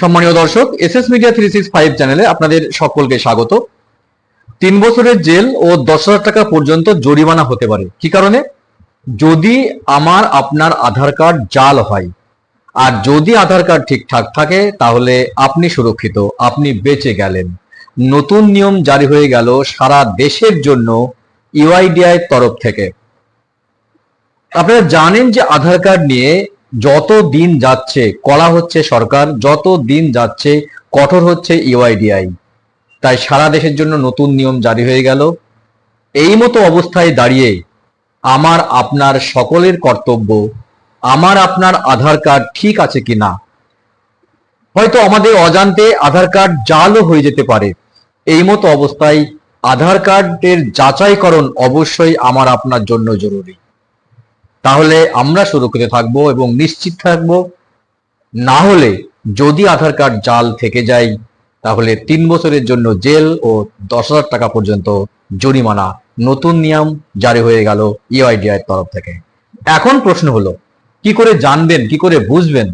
সম্মানীয় দর্শক S S media three six five চ্যানেলে আপনাদের সকলকে স্বাগত। তিন বছরের জেল ও দশ হাজার টাকা পর্যন্ত জরিমানা হতে পারে। কি কারণে? যদি আমার, আপনার আধার কার্ড জাল হয়। আর যদি আধার কার্ড ঠিকঠাক থাকে, তাহলে আপনি সুরক্ষিত, আপনি বেঁচে গেলেন। নতুন নিয়ম জারি হয়ে গেল সারা দেশের জন্য ইউআইডিআই তরফ থেকে। আপনারা জানেন যে আধার কার্ড নিয়ে যত দিন যাচ্ছে করা হচ্ছে সরকার, যত দিন যাচ্ছে কঠোর হচ্ছে ইউআইডিআই। তাই সারা দেশের জন্য নতুন নিয়ম জারি হয়ে গেল। এই মতো অবস্থায় দাঁড়িয়ে আমার আপনার সকলের কর্তব্য, আমার আপনার আধার কার্ড ঠিক আছে কিনা হয়তো আমাদের অজান্তে আধার কার্ড জালও হয়ে যেতে পারে। এই মতো অবস্থায় আধার কার্ডের যাচাইকরণ অবশ্যই আমার আপনার জন্য জরুরি। তাহলে আমরা সুরক্ষিত থাকব এবং নিশ্চিত থাকব। না হলে যদি আধার কার্ড জাল থেকে যায়, তাহলে তিন বছরের জন্য জেল ও দশ হাজার টাকা পর্যন্ত জরিমানা। নতুন নিয়ম জারি হয়ে গেল ইউআইডিআই তরফ থেকে। এখন প্রশ্ন হলো, কি করে জানবেন, কি করে বুঝবেন?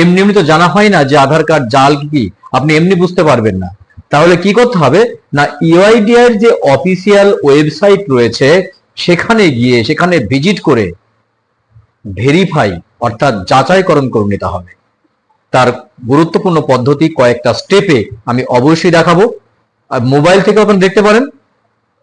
এমনি এমনি তো জানা হয় না যে আধার কার্ড জাল কি, আপনি এমনি বুঝতে পারবেন না। তাহলে কি করতে হবে? না ইউআইডিআই যে অফিসিয়াল ওয়েবসাইট রয়েছে, সেখানে গিয়ে, সেখানে ভিজিট করে ভেরিফাই অর্থাৎ যাচাইকরণ করে নিতে হবে। তার গুরুত্বপূর্ণ পদ্ধতি কয়েকটা স্টেপে আমি অবশ্যই দেখাবো। আর মোবাইল থেকে আপনারা দেখতে পারেন।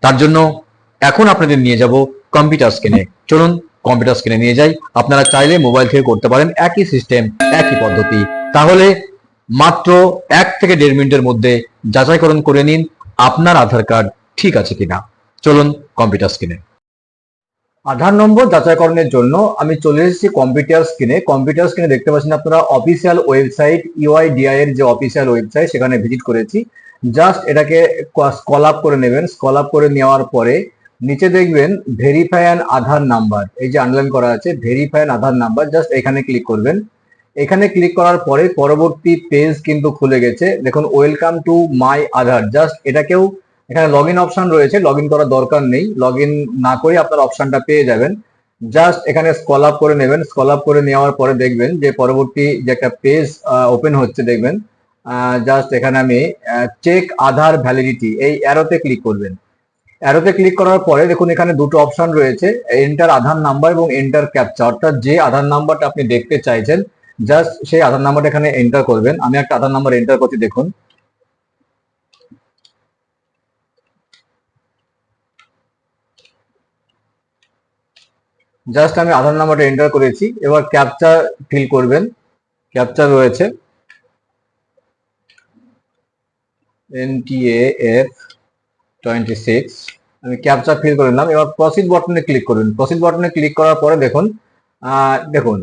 তার জন্য এখন আপনাদের নিয়ে যাব কম্পিউটার স্ক্রিনে চলুন কম্পিউটার স্ক্রিনে নিয়ে যাই। আপনারা চাইলে মোবাইল থেকে করতে পারেন। একই সিস্টেম একই পদ্ধতি। তাহলে মাত্র এক থেকে দেড় মিনিটের মধ্যে যাচাইকরণ করে নিন। আপনার আধার কার্ড ঠিক আছে কিনা। চলুন কম্পিউটার স্ক্রিনে আধার নম্বর যাচাইকরণের জন্য আমি চলে এসেছি কম্পিউটার স্ক্রিনে কম্পিউটার স্ক্রিনে দেখতে পাচ্ছেন আপনারা অফিসিয়াল ওয়েবসাইট ইউআইডিআই এর যে অফিসিয়াল ওয়েবসাইট সেখানে ভিজিট করেছি। জাস্ট এটাকে স্কল আপ করে নেবেন। স্কল আপ করে নেওয়ার পরে নিচে দেখবেন ভেরিফাই অ্যান আধার নাম্বার এই যে আনলাইন করা আছে verify an Aadhaar number just এখানে ক্লিক করবেন। এখানে ক্লিক করার পরে পরবর্তী পেজ কিন্তু খুলে গেছে। দেখুন welcome to my Aadhaar. Just এটাকেও এখানে লগ ইন অপশন রয়েছে লগ ইন করার দরকার নেই। লগ ইন না করে আপনার অপশনটা পেয়ে যাবেন। জাস্ট এখানে স্কল আপ করে নেবেন। স্কল আপ করে নেওয়ার পরে দেখবেন যে পরবর্তী যে একটা পেজ ওপেন হচ্ছে দেখবেন। জাস্ট এখানে আমি চেক আধার ভ্যালিডিটি এই অ্যারোতে ক্লিক করবেন। অ্যারোতে ক্লিক করার পরে দেখুন এখানে দুটো অপশন রয়েছে। এন্টার আধার নাম্বার এবং এন্টার ক্যাপচা অর্থাৎ যে আধার নাম্বারটা আপনি দেখতে চাইছেন জাস্ট সেই আধার নাম্বারটা এখানে এন্টার করবেন। আমি একটা আধার নাম্বার এন্টার করছি, দেখুন। জাস্ট আমি আধার নাম্বারটা এন্টার করেছি। এবার ক্যাপচার ফিল করবেন। ক্যাপচার রয়েছে। এনটিএফ টোয়েন্টি সিক্স আমি ক্যাপচা ফিল করে নিলাম। এবার প্রসিড বটনে ক্লিক করবেন প্রসিড বটনে ক্লিক করার পরে দেখুন দেখুন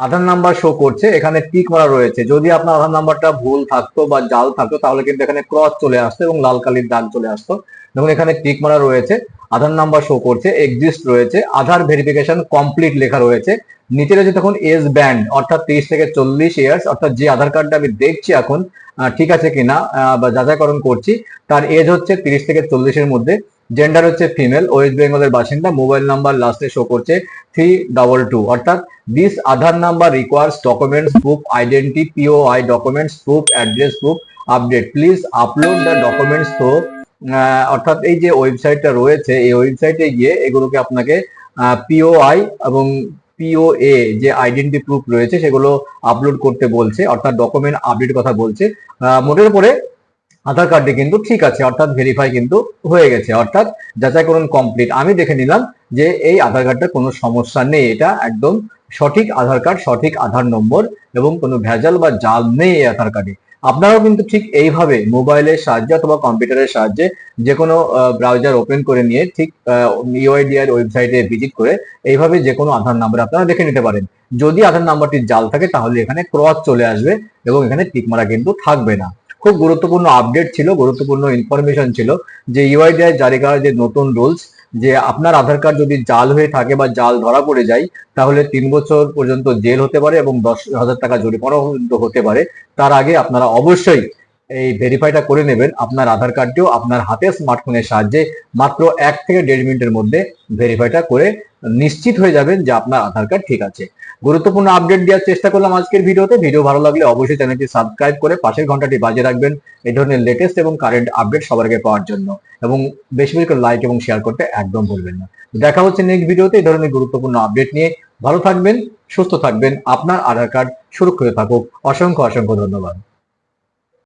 আধার নাম্বার শো করছে, এখানে টিক মারা রয়েছে। যদি আপনার আধার নাম্বারটা ভুল থাকতো বা জাল থাকতো, তাহলে কিন্তু এখানে ক্রস চলে আসতো এবং লাল কালির দাগ চলে আসতো। দেখুন, এখানে টিক মারা রয়েছে, আধার নাম্বার শো করছে এক্সিস্ট রয়েছে, আধার ভেরিফিকেশন কমপ্লিট লেখা রয়েছে। নিচে রয়েছে তখন এজ ব্যান্ড অর্থাৎ তিরিশ থেকে চল্লিশ ইয়ার্স অর্থাৎ যে আধার কার্ডটা আমি দেখছি এখন ঠিক আছে কিনা বা যাচাইকরণ করছি, তার এজ হচ্ছে তিরিশ থেকে চল্লিশের মধ্যে। জেন্ডার হচ্ছে ফিমেল ওয়েস্ট বেঙ্গলের বাসিন্দা মোবাইল নাম্বার লাস্টে শো করছে থ্রি ডাবল টু অর্থাৎ this Aadhaar number requires documents proof identity POI documents proof address proof update please upload the documents তো অর্থাৎ এই যে ওয়েবসাইটটা রয়েছে, এই ওয়েবসাইটে গিয়ে এগুলোকে আপনাকে পিওআই এবং পিওএ যে আইডেন্টি প্রুফ রয়েছে, সেগুলো আপলোড করতে বলছে, অর্থাৎ ডকুমেন্ট আপডেট কথা বলছে। মোটের উপরে আধার কার্ডে কিন্তু ঠিক আছে, অর্থাৎ ভেরিফাই কিন্তু হয়ে গেছে। অর্থাৎ যাচাইকরণ কমপ্লিট আমি দেখে নিলাম যে এই আধার কার্ডটা কোনো সমস্যা নেই। এটা একদম সঠিক আধার কার্ড সঠিক আধার নম্বর এবং কোনো ভেজাল বা জাল নেই এই আধার কার্ডে আপনারাও কিন্তু ঠিক এইভাবে মোবাইলের সাহায্যে অথবা কম্পিউটারের সাহায্যে যে কোনো ব্রাউজার ওপেন করে নিয়ে ঠিক ইউআইডিআর ওয়েবসাইটে ভিজিট করে এইভাবে যে কোনো আধার নাম্বার আপনারা দেখে নিতে পারেন। যদি আধার নাম্বারটি জাল থাকে তাহলে এখানে ক্রস চলে আসবে এবং এখানে টিকমারা কিন্তু থাকবে না। খুব গুরুত্বপূর্ণ আপডেট ছিল, গুরুত্বপূর্ণ ইনফরমেশন ছিল যে ইউআইডিআই জারি করা যে নতুন রুলস যে আপনার আধার কার্ড যদি জাল হয়ে থাকে বা জাল ধরা পড়ে যায়, তাহলে তিন বছর পর্যন্ত জেল হতে পারে এবং দশ হাজার টাকা জরিমানা হতে পারে। তার আগে আপনারা অবশ্যই এই ভেরিফাইটা করে নেবেন আপনার আধার কার্ডটিও আপনার হাতে স্মার্টফোনের সাহায্যে মাত্র এক থেকে দেড় মিনিটের মধ্যে ভেরিফাইটা করে নিশ্চিত হয়ে যাবেন যে আপনার আধার কার্ড ঠিক আছে। গুরুত্বপূর্ণ আপডেট দেওয়ার চেষ্টা করলাম আজকের ভিডিওতে। ভিডিও ভালো লাগলে অবশ্যই চ্যানেলটি সাবস্ক্রাইব করে পাশের ঘন্টাটি বাজিয়ে রাখবেন। এই ধরনের লেটেস্ট এবং কারেন্ট আপডেট সবার আগে পাওয়ার জন্য। এবং বেশি বেশি করে লাইক এবং শেয়ার করতে একদম ভুলবেন না। দেখা হচ্ছে নেক্সট ভিডিওতে এই ধরনের গুরুত্বপূর্ণ আপডেট নিয়ে। ভালো থাকবেন, সুস্থ থাকবেন, আপনার আধার কার্ড সুরক্ষিত থাকুক। অসংখ্য অসংখ্য ধন্যবাদ।